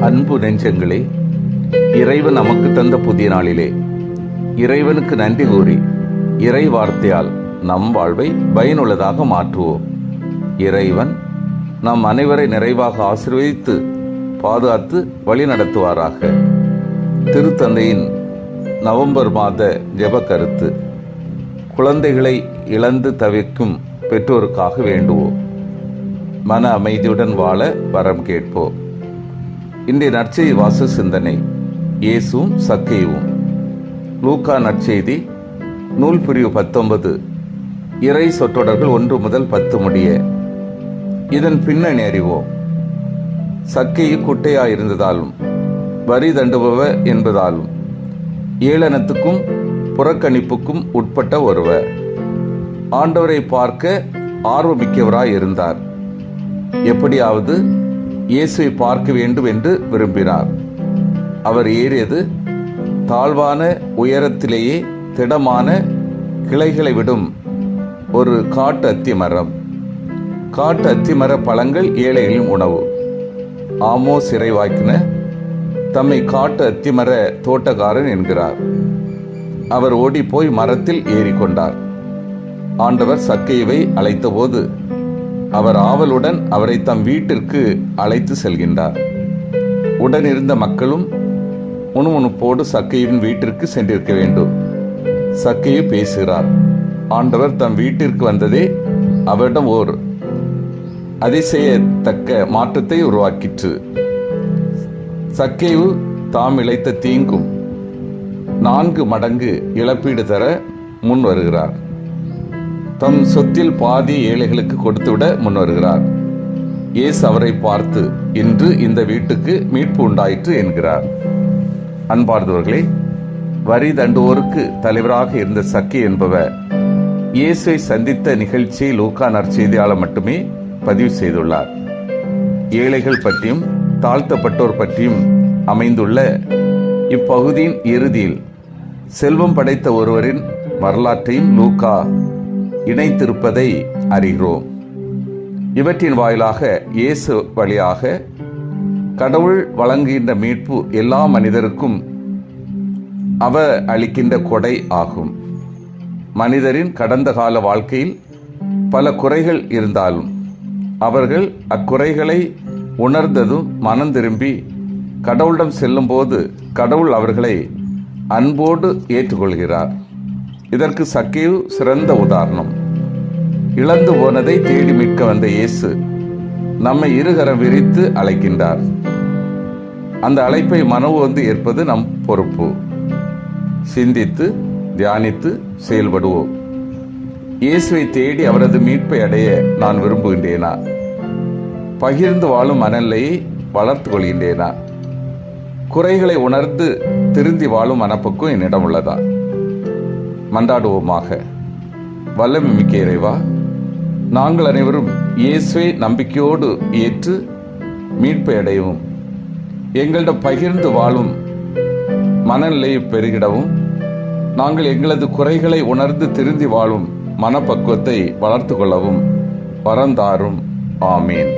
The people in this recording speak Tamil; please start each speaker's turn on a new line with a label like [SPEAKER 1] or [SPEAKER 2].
[SPEAKER 1] அன்பு நெஞ்சங்களே இறைவன் நமக்கு தந்த புதிய நாளிலே இறைவனுக்கு நன்றி கூறி இறை வார்த்தையால் நம் வாழ்வை பயனுள்ளதாக மாற்றுவோம். இறைவன் நம் அனைவரை நிறைவாக ஆசீர்வதித்து பாதுகாத்து வழி நடத்துவாராக. திருத்தந்தையின் நவம்பர் மாத ஜெப கருத்து குழந்தைகளை இழந்து தவிக்கும் பெற்றோருக்காக வேண்டுவோம். மன அமைதியுடன் வாழ வரம் கேட்போம். இன்றைய நற்செய்தி வாச சிந்தனை. இயேசுவும் சக்கேவும் லூக்கா நற்செய்தி நூல் பிரிவு பத்தொன்பது இறை சொற்றொடர்கள் ஒன்று முதல் பத்து முடிய. இதன் பின்னணி அறிவோம். சக்கையு குட்டையாயிருந்ததாலும் வரி தண்டுபவ என்பதாலும் ஏளனத்துக்கும் புறக்கணிப்புக்கும் உட்பட்ட ஒருவர். ஆண்டவரை பார்க்க ஆர்வமிக்கவராய் இருந்தார் எப்படியாவது இயேசுவை பார்க்க வேண்டும் என்று விரும்பினார். அவர் ஏறியது தாழ்வான உயரத்திலேயே திடமான கிளைகளை விடும் ஒரு காட்டு அத்தி மரம் காட்டு அத்திமர பழங்கள் ஏழைகளின் உணவு. ஆமோ சிறைவாக்கின தம்மை காட்டு அத்திமர தோட்டக்காரன் என்கிறார். அவர் ஓடிப்போய் மரத்தில் ஏறிக்கொண்டார். ஆண்டவர் சக்கையவை அழைத்தபோது அவர் ஆவலுடன் அவரை தம் வீட்டிற்கு அழைத்து செல்கின்றார். உடனிருந்த மக்களும் முணுமுணுப்போடு சக்கையின் வீட்டிற்கு சென்றிருக்க வேண்டும். சக்கையு பேசுகிறார். ஆண்டவர் தம் வீட்டிற்கு வந்ததே அவரிடம் ஓர் அதிசயத்தக்க மாற்றத்தை உருவாக்கிற்று. சக்கேவு தாம் இழைத்த தீங்கும் நான்கு மடங்கு இழப்பீடு தர முன் வருகிறார். தம் சொத்தில் பாதி ஏழைகளுக்கு கொடுத்துவிட முன் வருகிறார் இயேசு அவரை பார்த்து இன்று இந்த வீட்டுக்கு மீட்பு உண்டாயிற்று என்கிறார். அன்பார்ந்தவர்களே வரி தண்டுவோருக்கு தலைவராக இருந்த சக்கி என்பவர் இயேசுவை சந்தித்த நிகழ்ச்சியை லூக்கா நற்செய்தியாளர் மட்டுமே பதிவு செய்துள்ளார். ஏழைகள் பற்றியும் தாழ்த்தப்பட்டோர் பற்றியும் அமைந்துள்ள இப்பகுதியின் இறுதியில் செல்வம் படைத்த ஒருவரின் வரலாற்றையும் லூக்கா இணைத்திருப்பதை அறிகிறோம். இவற்றின் வாயிலாக இயேசு வழியாக கடவுள் வழங்குகின்ற மீட்பு எல்லா மனிதருக்கும் அவ அளிக்கின்ற கொடை ஆகும். மனிதரின் கடந்த கால வாழ்க்கையில் பல குறைகள் இருந்தாலும் அவர்கள் அக்குறைகளை உணர்ந்ததும் மனம் திரும்பி கடவுளிடம் செல்லும்போது கடவுள் அவர்களை அன்போடு ஏற்றுக்கொள்கிறார். இதற்கு சக்கேவு சிறந்த உதாரணம். இழந்து போனதை தேடி மீட்க வந்த இயேசு நம்மை இருகரம் விரித்து அழைக்கின்றார். அந்த அழைப்பை மனவு வந்து ஏற்பது நம் பொறுப்பு. சிந்தித்து தியானித்து செயல்படுவோம். இயேசுவை தேடி அவரது மீட்பை அடைய நான் விரும்புகின்றேனா? பகிர்ந்து வாழும் மனநிலையை வளர்த்து கொள்கின்றேனா? குறைகளை உணர்ந்து திருந்தி வாழும் மனப்புக்கும் என்னிடம் உள்ளதா? மன்றாடுவோமாக வல்லமை மிக்க இறைவா நாங்கள் அனைவரும் இயேசுவை நம்பிக்கையோடு ஏற்று மீட்பை அடையவும் எங்களிடம் பகிர்ந்து வாழும் மனநிலையை பெருகிடவும் நாங்கள் எங்களது குறைகளை உணர்ந்து திருந்தி வாழும் மனப்பக்குவத்தை வளர்த்து கொள்ளவும் பரந்தாரும் ஆமீன்.